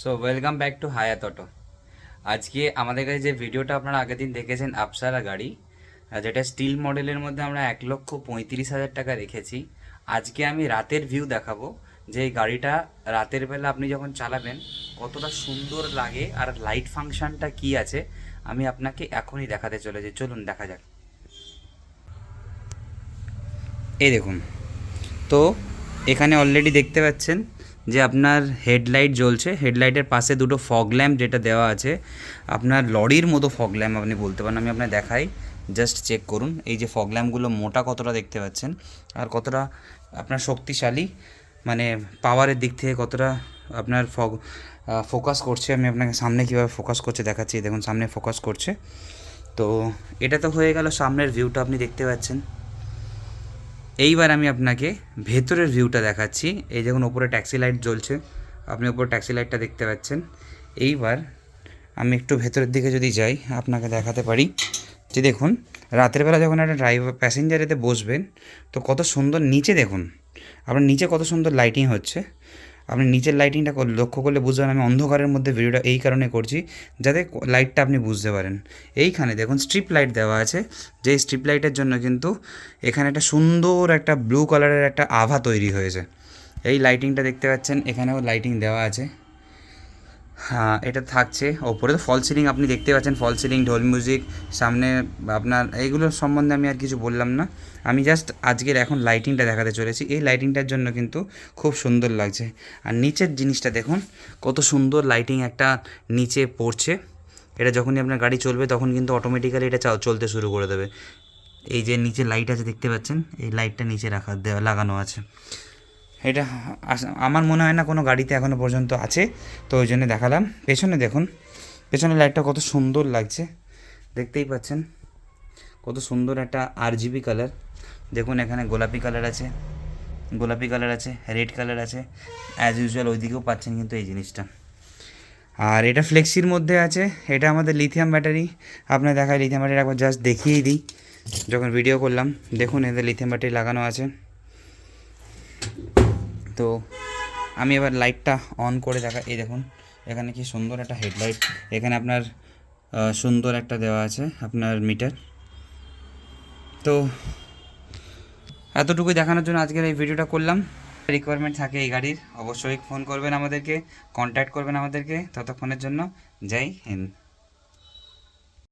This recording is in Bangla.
So welcome back to Hayat auto আজকে আমাদের কাছে যে ভিডিওটা আপনারা আগের দিন দেখেছেন আপসারা গাড়ি যেটা স্টিল মডেলের মধ্যে আমরা এক লক্ষ পঁয়ত্রিশ হাজার টাকা রেখেছি। আজকে আমি রাতের ভিউ দেখাবো যে এই গাড়িটা রাতের বেলা আপনি যখন চালাবেন, কতটা সুন্দর লাগে আর লাইট ফাংশনটা কি আছে, আমি আপনাকে এখনই দেখাতে চলেছি। চলুন, দেখা যাক। এই দেখুন। তো, এখানে অলরেডি দেখতে পাচ্ছেন যে আপনার হেডলাইট জ্বলছে, হেডলাইটের পাশে দুটো ফগ ল্যাম্প যেটা দেওয়া আছে, আপনার লরির মতো ফগ ল্যাম্প আপনি বলতে পারেন, আমি আপনার দেখাই জাস্ট চেক করুন। এই যে ফগ ল্যাম্পগুলো মোটা কতটা দেখতে পাচ্ছেন, আর কতটা আপনার শক্তিশালী মানে পাওয়ারের দিক থেকে কতটা আপনার ফগ ফোকাস করছে, আমি আপনাকে সামনে কীভাবে ফোকাস করছে দেখাচ্ছি দেখুন সামনে ফোকাস করছে। তো এটা তো হয়ে গেল সামনের ভিউটা আপনি দেখতে পাচ্ছেন। এইবার আমি আপনাকে ভেতরের ভিউটা দেখাচ্ছি। এই দেখুন, ওপরে ট্যাক্সি লাইট জ্বলছে। আপনি ওপরে ট্যাক্সি লাইটটা দেখতে পাচ্ছেন। এইবার আমি একটু ভেতরের দিকে যদি যাই, আপনাকে দেখাতে পারি। যে দেখুন, রাতের বেলা যখন একটা ড্রাইভার প্যাসেঞ্জারেতে বসবেন, তো কত সুন্দর নিচে দেখুন, আপনার নিচে কত সুন্দর লাইটিং হচ্ছে। আপনি নিচের লাইটিংটা লক্ষ্য করলে বুঝবেন আমি অন্ধকারের মধ্যে ভিডিওটা এই কারণে করছি, যাতে লাইটটা আপনি বুঝতে পারেন। এইখানে দেখুন স্ট্রিপ লাইট দেওয়া আছে, যে স্ট্রিপ লাইটের জন্য কিন্তু এখানে একটা সুন্দর একটা ব্লু কালারের একটা আভা তৈরি হয়েছে। এই লাইটিংটা দেখতে পাচ্ছেন, এখানেও লাইটিং দেওয়া আছে। এটা থাকছে। ওপরে তো ফল সিলিং আপনি দেখতে পাচ্ছেন ফল সিলিং ঢোল মিউজিক সামনে আপনার এইগুলোর সম্বন্ধে আমি আর কিছু বললাম না। আমি জাস্ট আজকের এখন লাইটিংটা দেখাতে চলেছি। এই লাইটিংটার জন্য কিন্তু খুব সুন্দর লাগছে। আর নিচের জিনিসটা দেখুন, কত সুন্দর লাইটিং একটা নিচে পড়ছে। এটা যখনই আপনার গাড়ি চলবে, তখন কিন্তু অটোমেটিক্যালি এটা চাল- চলতে শুরু করে দেবে। এই যে নিচে লাইট আছে, দেখতে পাচ্ছেন? এই লাইটটা নিচে রাখা লাগানো আছে। এটা আমার মনে হয় না কোনো গাড়িতে এখনও পর্যন্ত আছে। তো ওই জন্য দেখালাম। পেছনে দেখুন, পেছনে লাইটটা কত সুন্দর লাগছে। দেখতেই পাচ্ছেন, কত সুন্দর একটা আর জিবি কালার দেখুন, এখানে গোলাপি কালার আছে, গোলাপি কালার আছে রেড কালার আছে। অ্যাজ ইউজুয়াল ওইদিকেও পাচ্ছেন কিন্তু এই জিনিসটা। আর এটা ফ্লেক্সির মধ্যে আছে। এটা আমাদের লিথিয়াম ব্যাটারি আপনার দেখায় লিথিয়াম ব্যাটারি একবার জাস্ট দেখিয়েই দিই। যখন ভিডিও করলাম, দেখুন এদের লিথিয়াম ব্যাটারি লাগানো আছে। তো আমি এবার লাইটটা অন করে দেখা, এই দেখুন, এখানে কি সুন্দর একটা হেডলাইট এখানে আপনার সুন্দর একটা দেওয়া আছে আপনার মিটার তো এতটুকুই দেখানোর জন্য আজকের এই ভিডিওটা করলাম। রিকোয়ারমেন্ট থাকে এই গাড়ির, অবশ্যই ফোন করবেন আমাদেরকে কন্ট্যাক্ট করবেন আমাদেরকে ততক্ষণের জন্য। জয় হিন্দ।